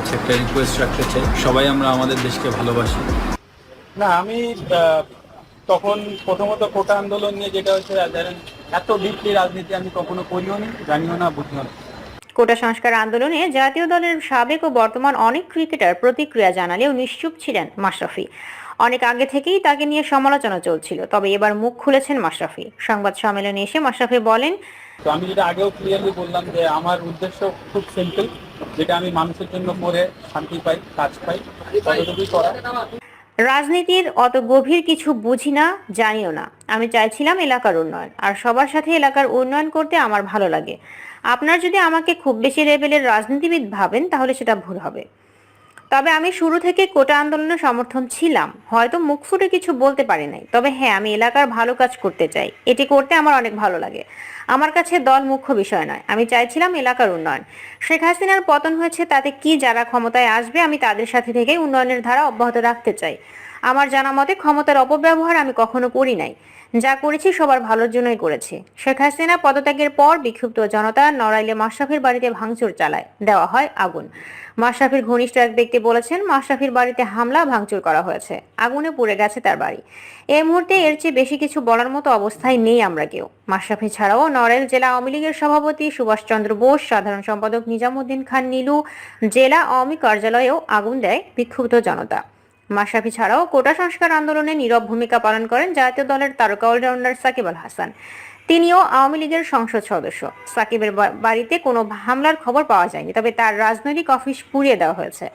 কাছে একটা রিকোয়েস্ট রাখতে চাই। সবাই আমরা আমাদের দেশকে ভালোবাসি। না, আমি তখন প্রথমত কোটা আন্দোলন নিয়ে যেটা হচ্ছে এত ডিপলি রাজনীতি আমি কখনো করিও নি, জানিও না, বুঝিও না। কোটা সংস্কার আন্দোলনে জাতীয় দলের সাবেক ও বর্তমান অনেক ক্রিকেটার প্রতিক্রিয়া জানালেও নিশ্চুপ ছিলেন মাশরাফি। অনেক আগে থেকেই তাকে নিয়ে সমালোচনা চলছিল, তবে এবার মুখ খুলেছেন মাশরাফি। সংবাদ সম্মেলনে এসে মাশরাফি বলেন, তো আমি যেটা আগেও ক্লিয়ারলি বললাম যে আমার উদ্দেশ্য খুব সিম্পল যেটা আমি মানুষের জন্য করে শান্তি পাই, কাজ পাই করা। রাজনীতির অত গভীর কিছু বুঝি না, জানিও না। আমি চাইছিলাম এলাকার উন্নয়ন, আর সবার সাথে এলাকার উন্নয়ন করতে আমার ভালো লাগে। আপনার যদি আমাকে খুব বেশি লেভেলের রাজনীতিবিদ ভাবেন, তাহলে সেটা ভুল হবে। তবে আমি শুরু থেকে কোটা আন্দোলনের সমর্থন ছিলাম। হয়তো মুখ ফুটে কিছু বলতে পারি নাই। তবে হ্যাঁ আমি এলাকার ভালো কাজ করতে চাই। এটি করতে আমার অনেক ভালো লাগে। আমার কাছে দল মুখ্য বিষয় নয়। আমি চাইছিলাম এলাকার উন্নয়ন। শেখ হাসিনার পতন হয়েছে তাতে কি যারা ক্ষমতায় আসবে আমি তাদের সাথে থেকে উন্নয়নের ধারা অব্যাহত রাখতে চাই। আমার জানা মতে ক্ষমতার অপব্যবহার আমি কখনো করি নাই। যা করেছি সবার ভালোর জন্যই করেছি। শেখ হাসিনা পদত্যাগের পর বিক্ষুব্ধ জনতা নড়াইলে মাশরাফির বাড়িতে ভাঙচুর চালায়, দেওয়া হয় আগুন। মাশরাফির ঘনিষ্ঠ এক ব্যক্তি বলেছেন, মাশরাফির বাড়িতে হামলা, ভাঙচুর করা হয়েছে। আগুনে পুড়ে গেছে তার বাড়ি। এই মুহূর্তে এর চেয়ে বেশি কিছু বলার মতো অবস্থায় নেই আমরা কেউ। মাশরাফি ছাড়াও নড়াইল জেলা আওয়ামী লীগের সভাপতি সুভাষচন্দ্র বোস, সাধারণ সম্পাদক নিজামুদ্দিন খান, নীলু জেলা আওয়ামী কার্যালয়েও আগুন দেয় বিক্ষুব্ধ জনতা। মাশরাফি ছাড়াও কোটা সংস্কার আন্দোলনে নীরব ভূমিকা পালন করেন জাতীয় দলের তারকা অলরাউন্ডার সাকিব আল হাসান। তিনিও আওয়ামী লীগের সংসদ সদস্য। সাকিবের বাড়িতে কোনো হামলার খবর পাওয়া যায়নি, তবে তার রাজনৈতিক অফিস পুড়িয়ে দেওয়া হয়েছে।